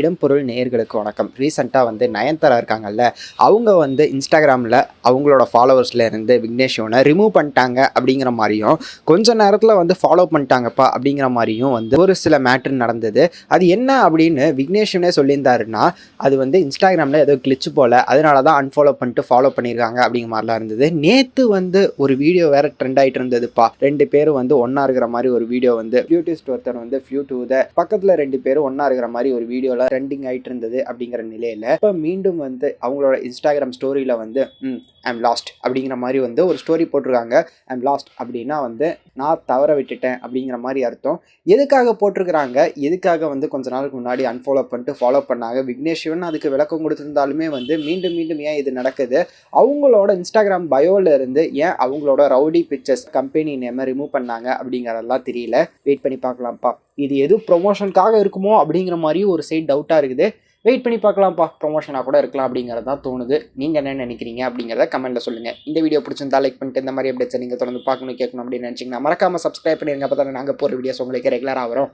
இடம்பொருள் நேயர்களுக்கு வணக்கம். ரீசெண்டாக வந்து நயன்தாரா இருக்காங்கல்ல அவங்க வந்து இன்ஸ்டாகிராமில் அவங்களோட ஃபாலோவர்ஸில் இருந்து விக்னேஷ் சிவனை ரிமூவ் பண்ணிட்டாங்க அப்படிங்கிற மாதிரியும் கொஞ்ச நேரத்தில் வந்து ஃபாலோ பண்ணிட்டாங்கப்பா அப்படிங்கிற மாதிரியும் வந்து ஒரு சில மேட்ரு நடந்தது. அது என்ன அப்படின்னு விக்னேஷ் சிவனே சொல்லியிருந்தாருன்னா அது வந்து இன்ஸ்டாகிராமில் ஏதோ கிளிச்சு போல் அதனால தான் அன்ஃபாலோ பண்ணிட்டு ஃபாலோ பண்ணியிருக்காங்க அப்படிங்கிற மாதிரிலாம் இருந்தது. நேற்று வந்து ஒரு வீடியோ வேறு ட்ரெண்ட் ஆகிட்டு இருந்ததுப்பா. ரெண்டு பேரும் வந்து ஒன்றா இருக்கிற மாதிரி ஒரு வீடியோ வந்து பியூட்டிஸ்ட் ஒருத்தர் வந்து ஃபியூ டூ த பக்கத்தில் ரெண்டு பேரும் ஒன்றா இருக்கிற மாதிரி ஒரு வீடியோவில் ட்ரெண்டிங் ஆயிட்டு இருந்தது அப்படிங்கிற நிலையில் இப்போ மீண்டும் வந்து அவங்களோட இன்ஸ்டாகிராம் ஸ்டோரியில் வந்து ம் ஐம் லாஸ்ட் அப்படிங்கிற மாதிரி வந்து ஒரு ஸ்டோரி போட்டிருக்காங்க. ஐம் லாஸ்ட் அப்படின்னா வந்து நான் தவற விட்டுட்டேன் அப்படிங்கிற மாதிரி அர்த்தம். எதுக்காக போட்டிருக்கிறாங்க? எதுக்காக வந்து கொஞ்ச நாளுக்கு முன்னாடி அன்ஃபாலோ பண்ணிட்டு ஃபாலோ பண்ணாங்க? விக்னேஷ் சிவன் அதுக்கு விளக்கம் கொடுத்துருந்தாலுமே வந்து மீண்டும் மீண்டும் ஏன் இது நடக்குது? அவங்களோட இன்ஸ்டாகிராம் பயோல இருந்து ஏன் அவங்களோட ரவுடி பிக்சர்ஸ் கம்பெனி நேமை ரிமூவ் பண்ணாங்க அப்படிங்கிறதெல்லாம் தெரியல. வெயிட் பண்ணி பார்க்கலாம்ப்பா. இது எது ப்ரொமோஷனுக்காக இருக்குமோ அப்படிங்கிற மாதிரி ஒரு சைட் டவுட்டாக இருக்குது. வெயிட் பண்ணி பார்க்கலாம்ப்பா. ப்ரொமோஷனாக கூட இருக்கலாம் அப்படிங்கிறது தான் தோணுது. நீங்கள் என்ன நினைக்கிறீங்க அப்படிங்கிறத கமெண்ட்டில் சொல்லுங்கள் இந்த வீடியோ பிடிச்சிருந்தா லைக் பண்ணிட்டு இந்த மாதிரி அப்டேட்ஸ் நீங்கள் தொடர்ந்து பார்க்கணும் கேட்கணும் அப்படின்னு நினச்சிங்கன்னா மறக்காமல் சப்ஸ்கிரைப் பண்ணிருங்க. அப்போ தானே நாங்கள் போகிற வீடியோஸ் உங்களுக்கு ரெகுலராக வரும்.